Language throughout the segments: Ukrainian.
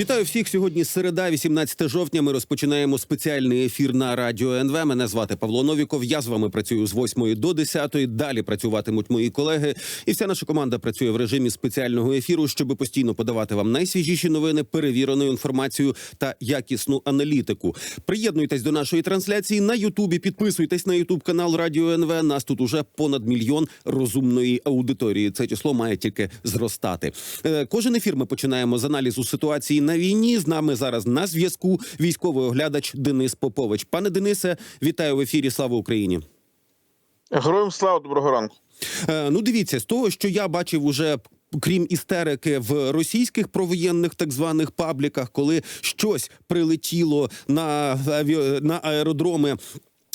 Вітаю всіх сьогодні. Середа, 18 жовтня. Ми розпочинаємо спеціальний ефір на радіо НВ. Мене звати Павло Новіков. Я з вами працюю з 8 до 10. Далі працюватимуть мої колеги. І вся наша команда працює в режимі спеціального ефіру, щоб постійно подавати вам найсвіжіші новини, перевірену інформацію та якісну аналітику. Приєднуйтесь до нашої трансляції на Ютубі. Підписуйтесь на Ютуб канал Радіо НВ. Нас тут уже понад мільйон розумної аудиторії. Це число має тільки зростати. Е, Кожен ефір ми починаємо з аналізу ситуації на війні. З нами зараз на зв'язку військовий оглядач Денис Попович. Пане Денисе, вітаю в ефірі. Слава Україні. Героям слава доброго ранку. Е, Ну, дивіться, з того, що я бачив уже. Крім істерики в російських провоєнних так званих пабліках, коли щось прилетіло на на аеродроми.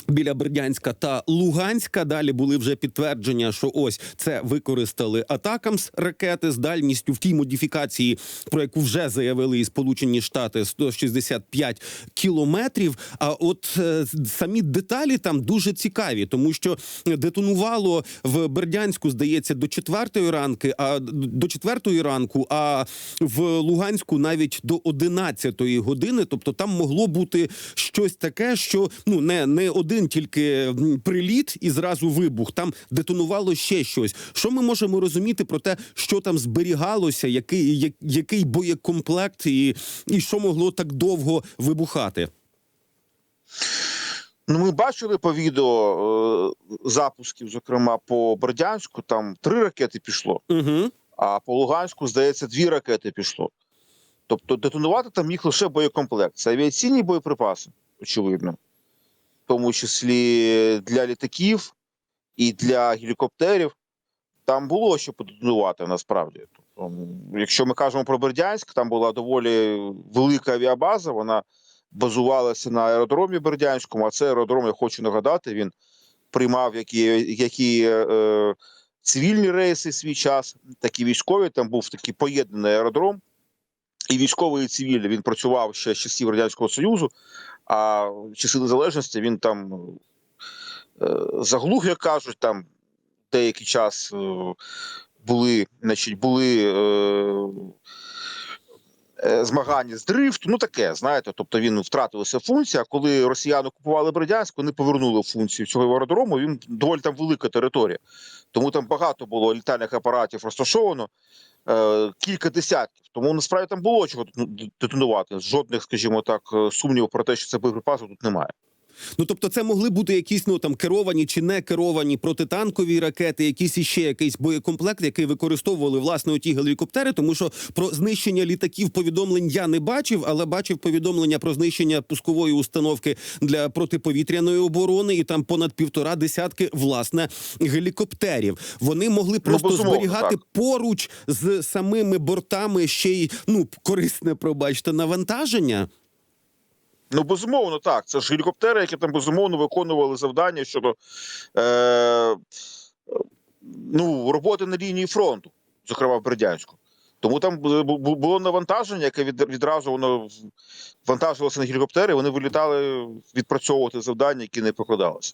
Біля Бердянська та Луганська далі були вже підтвердження, що ось це використали атакамс ракети з дальністю в тій модифікації, про яку вже заявили і Сполучені Штати 165 кілометрів. А от е, самі деталі там дуже цікаві, тому що детонувало в Бердянську, здається, до четвертої ранки, а до четвертої ранку, а в Луганську навіть до одинадцятої години. Тобто там могло бути щось таке, що ну не, не один тільки приліт і зразу вибух. Там детонувало ще щось. Що ми можемо розуміти про те, що там зберігалося, який, який боєкомплект, і, і що могло так довго вибухати? Ну, ми бачили по відео е, запусків, зокрема по Бердянську, там три ракети пішло, Угу. а по Луганську, здається, дві ракети пішло. Тобто детонувати там міг лише боєкомплект. Це авіаційні боєприпаси, очевидно, тому числі для літаків і для гелікоптерів. Там було що подетонувати насправді. Тобто, якщо ми кажемо про Бердянськ, там була доволі велика авіабаза. Вона базувалася на аеродромі Бердянському. А цей аеродром, я хочу нагадати, він приймав які, які е, цивільні рейси свій час, так і військові. Там був такий поєднаний аеродром. І військовий і цивільний він працював ще з часів Радянського Союзу, а в часи незалежності він там е, заглух, як кажуть, там деякий час е, були, значить, були е, змагання з дрифту, ну таке, знаєте, тобто він втратилася функція. А коли росіяни купували Бердянськ, вони повернули функцію цього аеродрому. Він доволі там велика територія. Тому там багато було літальних апаратів розташовано, кілька десятків. Тому насправді там було чого детону- детонувати. Жодних, скажімо так, е, сумнівів про те, що це боєприпасу тут немає. Ну тобто, це могли бути якісь ну там керовані чи не керовані протитанкові ракети, якісь іще якийсь боєкомплект, який використовували власне ті гелікоптери. Тому що про знищення літаків повідомлень я не бачив, але бачив повідомлення про знищення пускової установки для протиповітряної оборони, і там понад півтора десятки власне гелікоптерів. Вони могли просто безумовно, зберігати так. поруч з самими бортами ще й ну корисне, пробачте, навантаження. Ну, безумовно, так. Це ж гелікоптери, які там безумовно виконували завдання щодо е, ну, роботи на лінії фронту, зокрема в Бердянську. Тому там бу- бу- було навантаження, яке відразу воно вантажилося на гелікоптери, вони вилітали відпрацьовувати завдання, які не покладалися.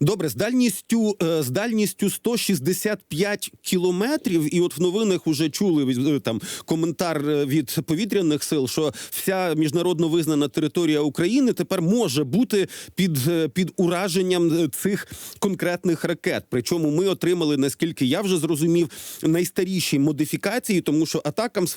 Добре, з дальністю е, з дальністю 165 кілометрів, і от в новинах уже чули е, там коментар е, від повітряних сил, що вся міжнародно визнана територія України тепер може бути під, під ураженням цих конкретних ракет. Причому ми отримали, наскільки я вже зрозумів, найстаріші модифікації, тому що атакамс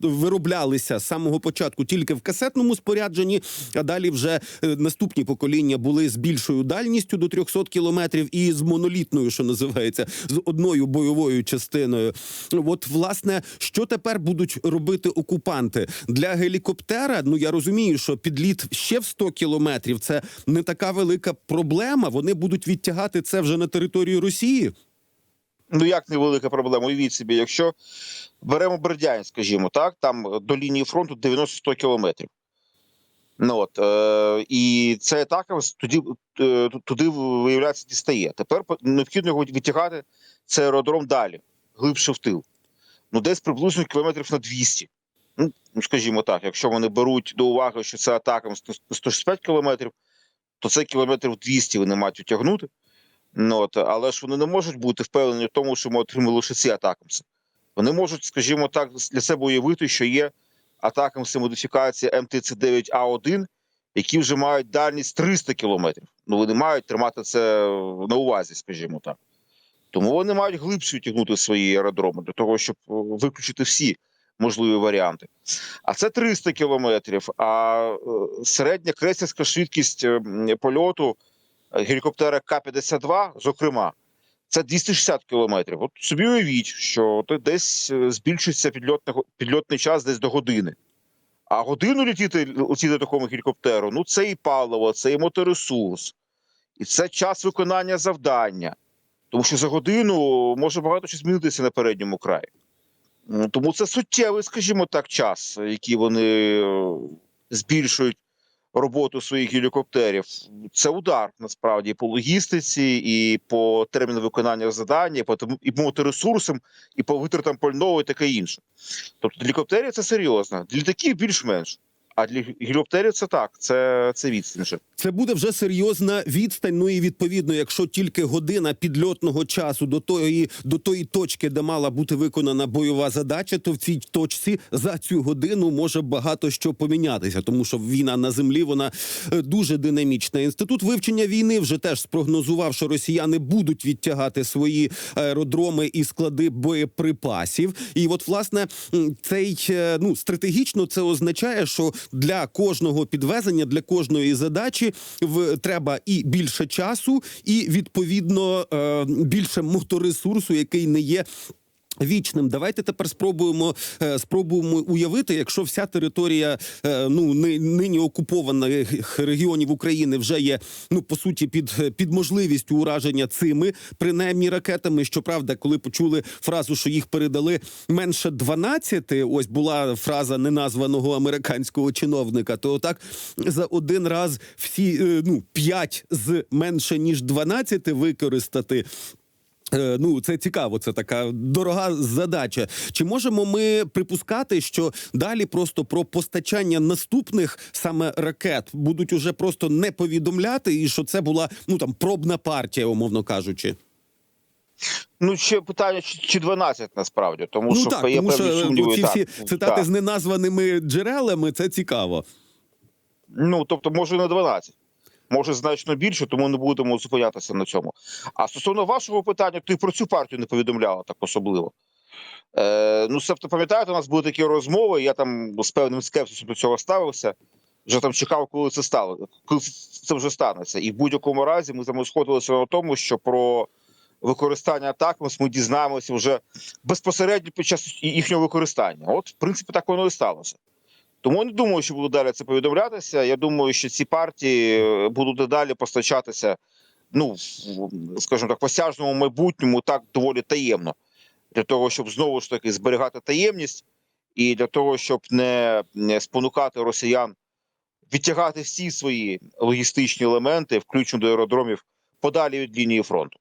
вироблялися з самого початку тільки в касетному спорядженні, а далі вже е, наступні покоління були з більшою дальністю до 300 кілометрів і з монолітною, що називається, з одною бойовою частиною. От власне, що тепер будуть робити окупанти для гелікоптера? Ну я розумію, що підліт ще в 100 кілометрів це не така велика проблема. Вони будуть відтягати це вже на територію Росії. Ну як невелика проблема? Уявіть собі, якщо беремо Бердянськ, скажімо так, там до лінії фронту 90-100 кілометрів. Ну от е, і цей атака тоді е, туди виявляється дістає. Тепер необхідно його відтягати цей аеродром далі, глибше в тил. Ну, десь приблизно кілометрів на 200. Ну, ну, скажімо так, якщо вони беруть до уваги, що це атака 165 кілометрів, то це кілометрів 200 вони мають утягнути. Ну, от, але ж вони не можуть бути впевнені в тому, що ми отримали лише ці атакамси. Вони можуть, скажімо так, для себе уявити, що є атакамси модифікації МТЦ-9А1, які вже мають дальність 300 кілометрів. Ну, вони мають тримати це на увазі, скажімо так. Тому вони мають глибше тягнути свої аеродроми для того, щоб е, виключити всі можливі варіанти. А це 300 кілометрів. А е, середня крейсерська швидкість е, польоту гелікоптера К-52, зокрема, це 260 кілометрів. От собі уявіть, що то десь е, збільшиться підльотний, підльотний час десь до години. А годину летіти летіти такому гелікоптеру, ну це і паливо, це і моторесурс, і це час виконання завдання. Тому що за годину може багато що змінитися на передньому краї. Тому це суттєвий, скажімо так, час, який вони е, збільшують роботу своїх гелікоптерів. Це удар насправді по логістиці, і по терміну виконання завдання, і по і по моторесурсам, і по витратам пального, і таке інше. Тобто для гелікоптерів це серйозно, для літаків більш-менш. А для гелікоптерів це так, це, це відстань. Це буде вже серйозна відстань. Ну і відповідно, якщо тільки година підльотного часу до тої до тої точки, де мала бути виконана бойова задача, то в цій точці за цю годину може багато що помінятися, тому що війна на землі вона е, дуже динамічна. Інститут вивчення війни вже теж спрогнозував, що росіяни будуть відтягати свої аеродроми і склади боєприпасів. І от власне цей е, ну стратегічно це означає, що для кожного підвезення, для кожної задачі в треба і більше часу, і відповідно е, більше моторесурсу, який не є. Вічним, давайте тепер спробуємо е, спробуємо уявити, якщо вся територія е, ну нині окупованих регіонів України вже є ну по суті під, під можливістю ураження цими принаймні ракетами. Щоправда, коли почули фразу, що їх передали менше 12, ось була фраза неназваного американського чиновника. То так за один раз всі е, ну 5 з менше ніж 12 використати. Е, Ну, це цікаво, це така дорога задача. Чи можемо ми припускати, що далі просто про постачання наступних саме ракет будуть уже просто не повідомляти, і що це була ну там пробна партія, умовно кажучи? Ну, ще питання, чи, чи 12 насправді, тому ну що так, є тому що сумніви. ці так, всі цитати так. з неназваними джерелами, це цікаво. Ну, тобто, може, не 12. Може, значно більше, тому не будемо зупинятися на цьому. А стосовно вашого питання, то і про цю партію не повідомляла так особливо. Е, ну, себто, пам'ятаєте, у нас були такі розмови, я там з певним скепсисом до цього ставився. Вже там чекав, коли це стало, коли це вже станеться. І в будь-якому разі ми там сходилися на тому, що про використання атакамс ми дізнаємося вже безпосередньо під час їхнього використання. От, в принципі, так воно і сталося. Тому не думаю, що буду далі це повідомлятися. Я думаю, що ці партії е, будуть далі постачатися, ну скажімо так, в осяжному майбутньому так доволі таємно, для того, щоб знову ж таки зберігати таємність, і для того, щоб не спонукати росіян відтягати всі свої логістичні елементи, включно до аеродромів, подалі від лінії фронту.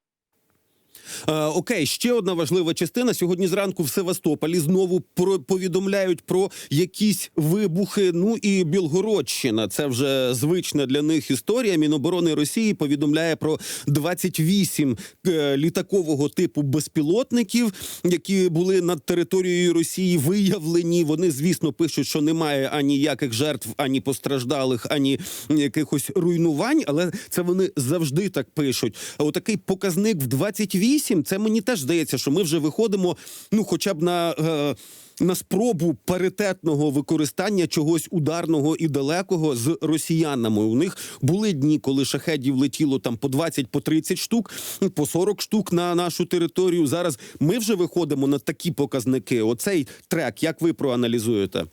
Е, окей, ще одна важлива частина. Сьогодні зранку в Севастополі знову про повідомляють про якісь вибухи. Ну і Білгородщина. Це вже звична для них історія. Міноборони Росії повідомляє про 28 е, літакового типу безпілотників, які були над територією Росії виявлені. Вони, звісно, пишуть, що немає ані яких жертв, ані постраждалих, ані якихось руйнувань. Але це вони завжди так пишуть. Отакий показник в 28, це мені теж здається, що ми вже виходимо, ну, хоча б на. Е, на спробу паритетного використання чогось ударного і далекого з росіянами. У них були дні, коли шахедів летіло там по 20, по 30 штук, по 40 штук на нашу територію. Зараз ми вже виходимо на такі показники. Оцей трек, як ви проаналізуєте?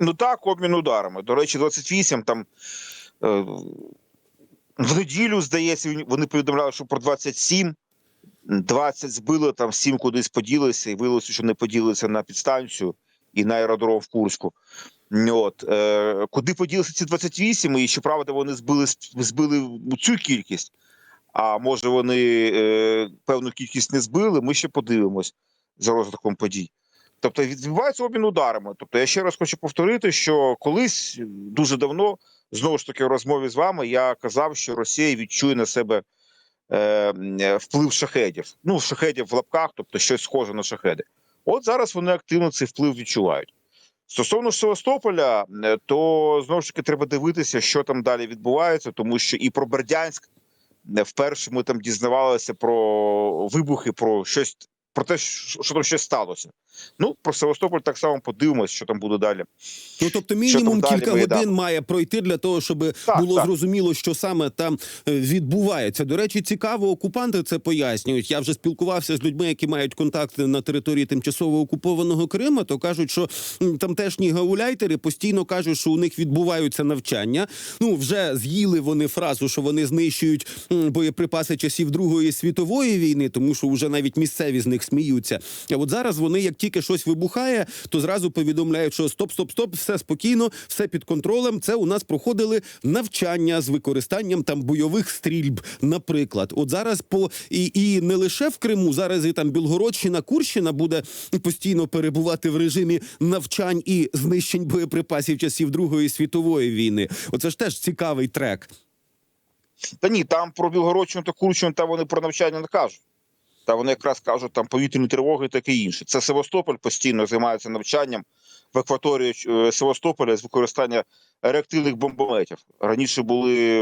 Ну так, обмін ударами. До речі, 28 там. Е, в неділю, здається, вони повідомляли, що про 27. 20 збили, там 7 кудись поділися, і виявилося, що не поділися на підстанцію і на аеродром в Курську. От, е, куди поділися ці 28, і що правда вони збили, збили цю кількість, а може вони е, певну кількість не збили, ми ще подивимось за розвитком подій. Тобто відбувається обмін ударами. Тобто, я ще раз хочу повторити, що колись дуже давно, знову ж таки, в розмові з вами я казав, що Росія відчує на себе вплив шахедів. Ну, шахедів в лапках, тобто щось схоже на шахеди. От зараз вони активно цей вплив відчувають. Стосовно Севастополя, е, то знову ж таки треба дивитися, що там далі відбувається, тому що і про Бердянськ е, вперше ми там дізнавалися про вибухи, про щось про те, що що там щось сталося. Ну про Севастополь так само подивимось, що там буде далі. Ну тобто, мінімум кілька годин має пройти для того, щоб Так, було так. зрозуміло, що саме там е, відбувається. До речі, цікаво, окупанти це пояснюють. Я вже спілкувався з людьми, які мають контакти на території тимчасово окупованого Крима. То кажуть, що тамтешні гауляйтери постійно кажуть, що у них відбуваються навчання. Ну вже з'їли вони фразу, що вони знищують боєприпаси часів Другої світової війни, тому що вже навіть місцеві з них сміються. А от зараз вони, як тільки щось вибухає, то зразу повідомляють, що стоп, стоп, стоп, все спокійно, все під контролем. Це у нас проходили навчання з використанням там бойових стрільб, наприклад. От зараз по і, і не лише в Криму, зараз і там Білгородщина, Курщина буде постійно перебувати в режимі навчань і знищень боєприпасів часів Другої світової війни. Оце ж теж цікавий трек. Та ні, там про Білгородщину та Курщину там вони про навчання не кажуть. Та вони якраз кажуть там повітряні тривоги і таке інше. Це Севастополь постійно займається навчанням в акваторії е, Севастополя з використання реактивних бомбометів. Раніше були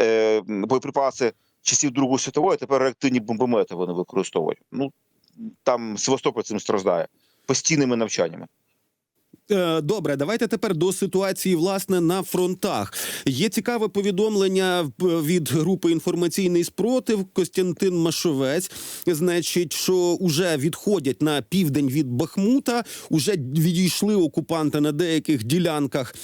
е, боєприпаси часів Другої світової, тепер реактивні бомбомети вони використовують. Ну там Севастополь цим страждає постійними навчаннями. Е, Добре, давайте тепер до ситуації власне на фронтах. Є цікаве повідомлення від групи інформаційний спротив Костянтин Машовець. Значить, що вже відходять на південь від Бахмута, уже відійшли окупанти на деяких ділянках.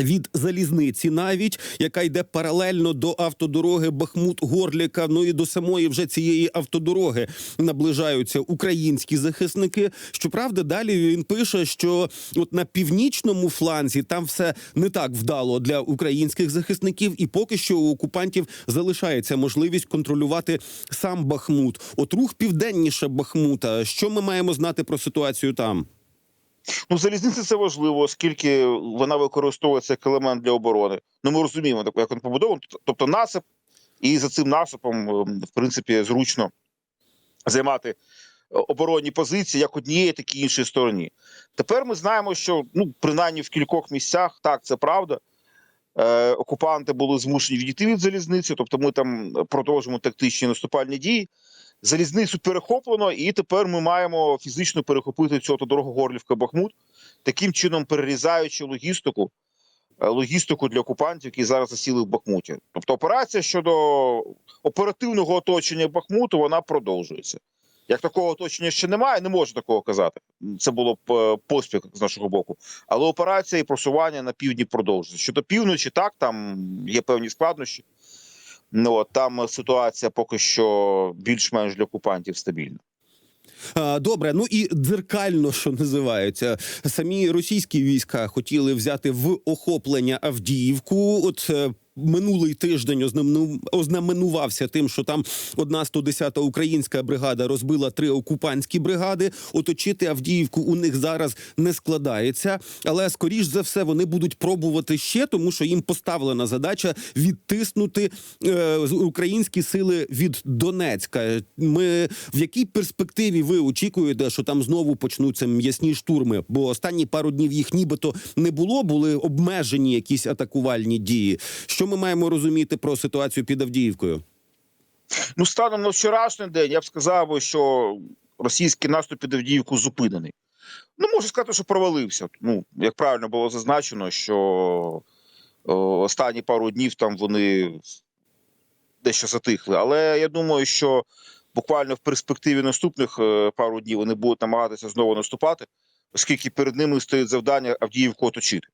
Від залізниці, навіть яка йде паралельно до автодороги Бахмут-Горліка. Ну і до самої вже цієї автодороги наближаються українські захисники. Щоправда, далі він пише, що от на північному фланзі там все не так вдало для українських захисників, і поки що у окупантів залишається можливість контролювати сам Бахмут. От рух південніше Бахмута. Що ми маємо знати про ситуацію там? Ну, залізниця це важливо, оскільки вона використовується як елемент для оборони. Ну, ми розуміємо, як він побудований, тобто насип, і за цим насипом, ем, в принципі, зручно займати е, оборонні позиції як однієї, так і іншої стороні. Тепер ми знаємо, що ну, принаймні в кількох місцях, так, це правда. Е, окупанти були змушені відійти від залізниці, тобто ми там продовжимо тактичні наступальні дії. Залізницю перехоплено, і тепер ми маємо фізично перехопити цю дорогу Горлівка-Бахмут, таким чином перерізаючи логістику, е, логістику для окупантів, які зараз засіли в Бахмуті. Тобто операція щодо оперативного оточення Бахмуту вона продовжується. Як такого оточення ще немає, не можу такого казати. Це було б е, поспіх з нашого боку. Але операція і просування на півдні продовжується. Щодо півночі, так там є певні складнощі. Ну от там ситуація поки що більш-менш для окупантів стабільна. Добре, ну і дзеркально, що називається, самі російські війська хотіли взяти в охоплення Авдіївку. От е, минулий тиждень ознамену- ознаменувався тим, що там одна 110-та українська бригада розбила три окупантські бригади. Оточити Авдіївку у них зараз не складається, але скоріш за все вони будуть пробувати ще, тому що їм поставлена задача відтиснути е, українські сили від Донецька. Ми в якій перспективі ви очікуєте, що там знову почнуться м'ясні штурми? Бо останні пару днів їх нібито не було, були обмежені якісь атакувальні дії. Що ми маємо розуміти про ситуацію під Авдіївкою? Ну, станом на вчорашній день я б сказав, що російський наступ під Авдіївку зупинений. Ну, можу сказати, що провалився. Ну, як правильно було зазначено, що останні пару днів там вони дещо затихли. Але я думаю, що буквально в перспективі наступних е, пару днів вони будуть намагатися знову наступати, оскільки перед ними стоїть завдання Авдіївку оточити.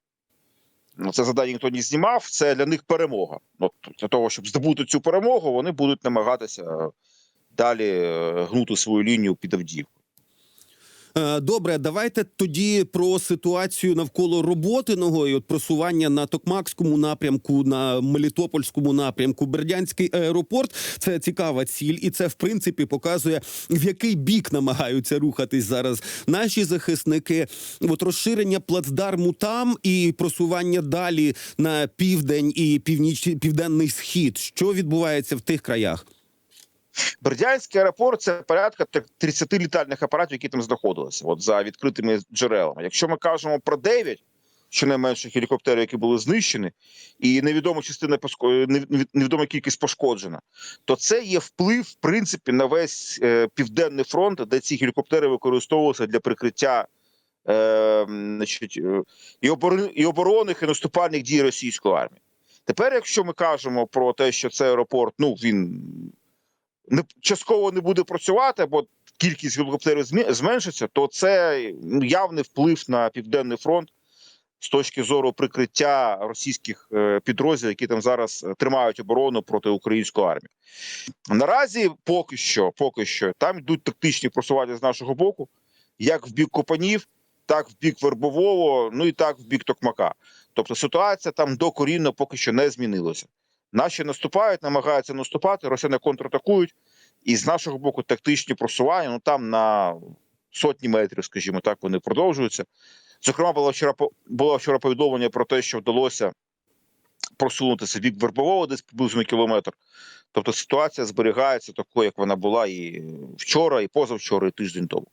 Ну, Це завдання ніхто не знімав, це для них перемога. Ну, для того, щоб здобути цю перемогу, вони будуть намагатися далі е, гнути свою лінію під Авдіївку. Е, Добре, давайте тоді про ситуацію навколо роботиного і от просування на Токмакському напрямку, на Мелітопольському напрямку. Бердянський аеропорт це цікава ціль, і це в принципі показує в який бік намагаються рухатись зараз наші захисники. От розширення плацдарму там і просування далі на південь і північ південний схід. Що відбувається в тих краях? Бердянський аеропорт це порядка 30 літальних апаратів, які там знаходилися, от за відкритими джерелами. Якщо ми кажемо про 9 щонайменше гелікоптерів, які були знищені, і невідома частина невідома кількість пошкоджена, то це є вплив в принципі на весь е, південний фронт, де ці гелікоптери використовувалися для прикриття. Е, значить, е, і, оборони, і оборонних і наступальних дій російської армії. Тепер, якщо ми кажемо про те, що цей аеропорт, ну він не частково не буде працювати, бо кількість гелікоптерів зменшиться, то це явний вплив на південний фронт з точки зору прикриття російських е, підрозділів, які там зараз е, тримають оборону проти української армії. Наразі поки що, поки що, там йдуть тактичні просування з нашого боку, як в бік Копанів, так в бік Вербового, ну і так в бік Токмака. Тобто ситуація там докорінно поки що не змінилася. Наші наступають, намагаються наступати, росіяни контратакують, і з нашого боку тактичні просування, ну там на сотні метрів, скажімо так, вони продовжуються. Зокрема, було вчора було вчора повідомлення про те, що вдалося просунутися в бік Вербового десь приблизно кілометр. Тобто ситуація зберігається такою, як вона була і вчора, і позавчора, і тиждень тому.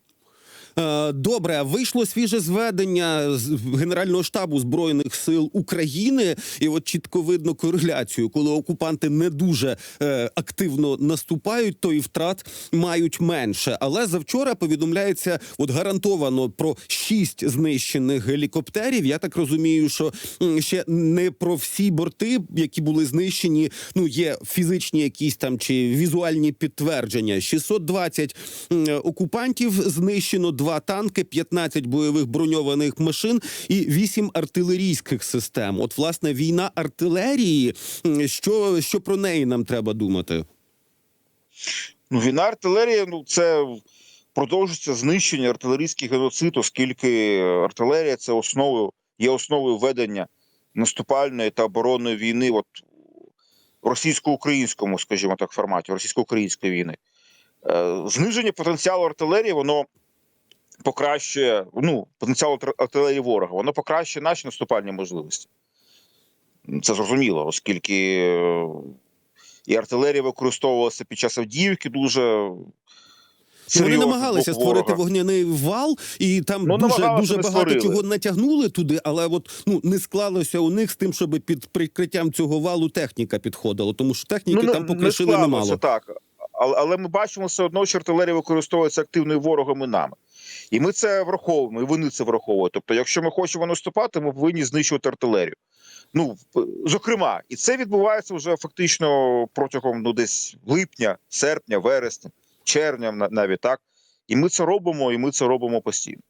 Е, Добре, вийшло свіже зведення з Генерального штабу збройних сил України, і от чітко видно кореляцію, коли окупанти не дуже е, активно наступають, то і втрат мають менше. Але завчора повідомляється, от гарантовано про шість знищених гелікоптерів. Я так розумію, що ще не про всі борти, які були знищені. Ну є фізичні якісь там чи візуальні підтвердження. 620 м, окупантів знищено, два танки, 15 бойових броньованих машин і 8 артилерійських систем. От власне війна артилерії. Що, що про неї нам треба думати? Ну, війна артилерії, ну це продовжується знищення артилерійський геноцид, оскільки артилерія це основою, є основою ведення наступальної та оборонної війни, от російсько-українському, скажімо так, форматі, російсько-української війни. Е, Зниження потенціалу артилерії, воно покращує, ну, потенціал артилерії ворога, воно покращує наші наступальні можливості. Це зрозуміло, оскільки і артилерія використовувалася під час Авдіївки дуже. Ну, Вони намагалися створити вогняний вал, і там Ну, дуже дуже багато створили. чого натягнули туди, але от ну не склалося у них з тим, щоб під прикриттям цього валу техніка підходила, тому що техніки не- там не покришили склалося немало. так. Але, але ми бачимо все одно, що артилерія використовується активною ворогом і нами. І ми це враховуємо, і вони це враховують. Тобто, якщо ми хочемо наступати, ми повинні знищувати артилерію. Ну, зокрема, і це відбувається вже фактично протягом ну, десь липня, серпня, вересня, червня, навіть так. І ми це робимо, і ми це робимо постійно.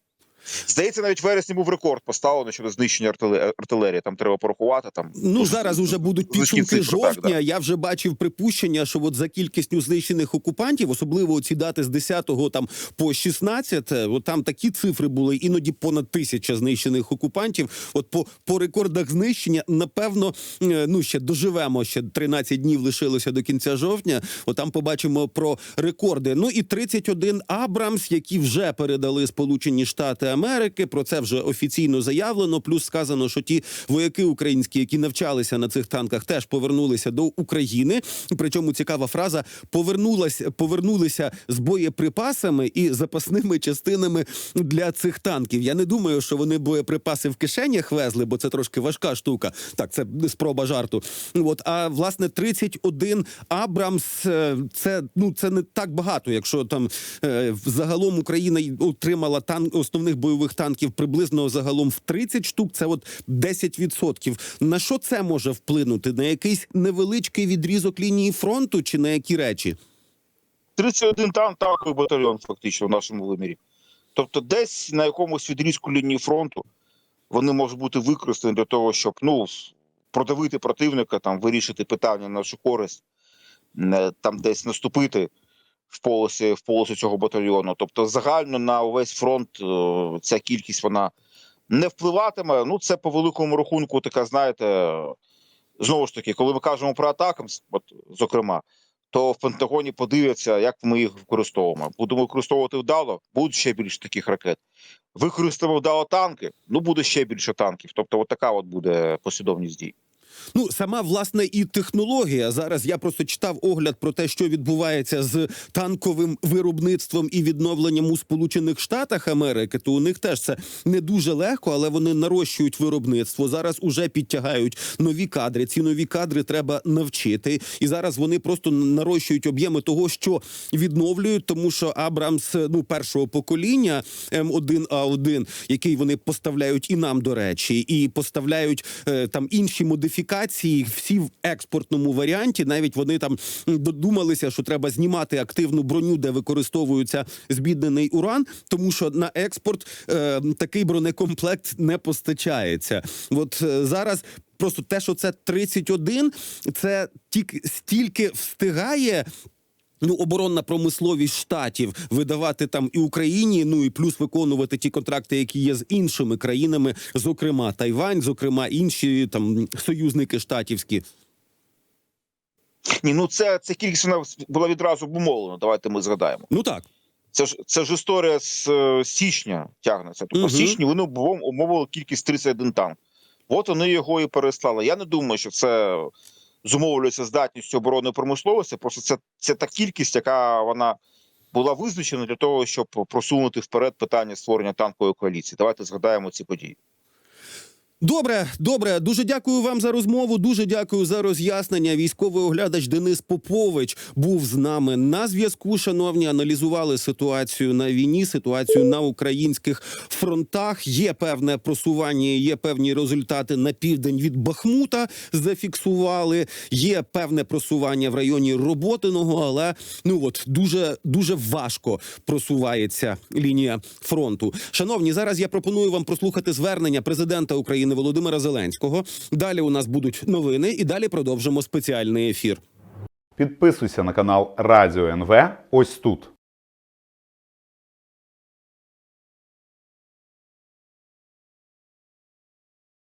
Здається, навіть вересні був рекорд поставлено щодо знищення артилерії. Там треба порахувати. Там Ну зараз уже будуть підсумки цифри, так, жовтня. Я вже бачив припущення, що от за кількістю знищених окупантів, особливо ці дати з 10 там по 16, от там такі цифри були, іноді понад тисяча знищених окупантів. От по, по рекордах знищення, напевно, е, ну ще доживемо. Ще 13 днів лишилося до кінця жовтня. От там побачимо про рекорди. Ну і 31 Абрамс, які вже передали Сполучені Штати Америки. Про це вже офіційно заявлено. Плюс сказано, що ті вояки українські, які навчалися на цих танках, теж повернулися до України. Причому цікава фраза повернулася, повернулися з боєприпасами і запасними частинами для цих танків. Я не думаю, що вони боєприпаси в кишенях везли, бо це трошки важка штука. Так, це спроба жарту. От а власне 31 Абрамс. е, Це ну це не так багато, якщо там е, загалом Україна отримала танк основних бойових танків приблизно загалом в 30 штук. Це от 10%. На що це може вплинути? На якийсь невеличкий відрізок лінії фронту чи на які речі? 31 танк танковий батальйон, фактично, в нашому вимірі. Тобто, десь на якомусь відрізку лінії фронту вони можуть бути використані для того, щоб ну, продавити противника, там, вирішити питання на нашу користь, там десь наступити в полосі, в полосі цього батальйону. Тобто, загально на увесь фронт е, ця кількість вона не впливатиме. Ну, це по великому рахунку, така, знаєте, знову ж таки, коли ми кажемо про атаки, от, зокрема, то в Пентагоні подивляться, як ми їх використовуємо. Будемо використовувати вдало, будуть ще більше таких ракет. Використаємо вдало танки, ну буде ще більше танків. Тобто, от така от буде послідовність дій. Ну, сама власне і технологія. Зараз я просто читав огляд про те, що відбувається з танковим виробництвом і відновленням у Сполучених Штатах Америки. То у них теж це не дуже легко, але вони нарощують виробництво. Зараз уже підтягають нові кадри. Ці нові кадри треба навчити. І зараз вони просто нарощують об'єми того, що відновлюють, тому що Абрамс ну першого покоління М1А1, який вони поставляють і нам до речі, і поставляють е, там інші модифікації, всі в експортному варіанті. Навіть вони там додумалися, що треба знімати активну броню, де використовується збіднений уран, тому що на експорт е, такий бронекомплект не постачається. От е, зараз. Просто те, що це 31, це тільки стільки встигає Ну, оборонна промисловість штатів видавати там і Україні, ну і плюс виконувати ті контракти, які є з іншими країнами, зокрема Тайвань, зокрема інші там союзники штатівські. Ні, ну це, це кількість вона була відразу обумовлена. Давайте ми згадаємо. Ну так. Це ж це ж історія з е, січня тягнеться. Тобто в січні вони обум- умовили кількість 31 танк. От вони його і переслали. Я не думаю, що це зумовлюється здатністю оборонної промисловості. Просто це, це та кількість, яка вона була визначена для того, щоб просунути вперед питання створення танкової коаліції. Давайте згадаємо ці події. Добре, добре. Дуже дякую вам за розмову. Дуже дякую за роз'яснення. Військовий оглядач Денис Попович був з нами на зв'язку. Шановні, аналізували ситуацію на війні, ситуацію на українських фронтах. Є певне просування, є певні результати на південь від Бахмута. Зафіксували. Є певне просування в районі Роботиного, але ну от дуже дуже важко просувається лінія фронту. Шановні, зараз я пропоную вам прослухати звернення президента України Володимира Зеленського. Далі у нас будуть новини, і далі продовжимо спеціальний ефір. Підписуйся на канал Радіо НВ ось тут.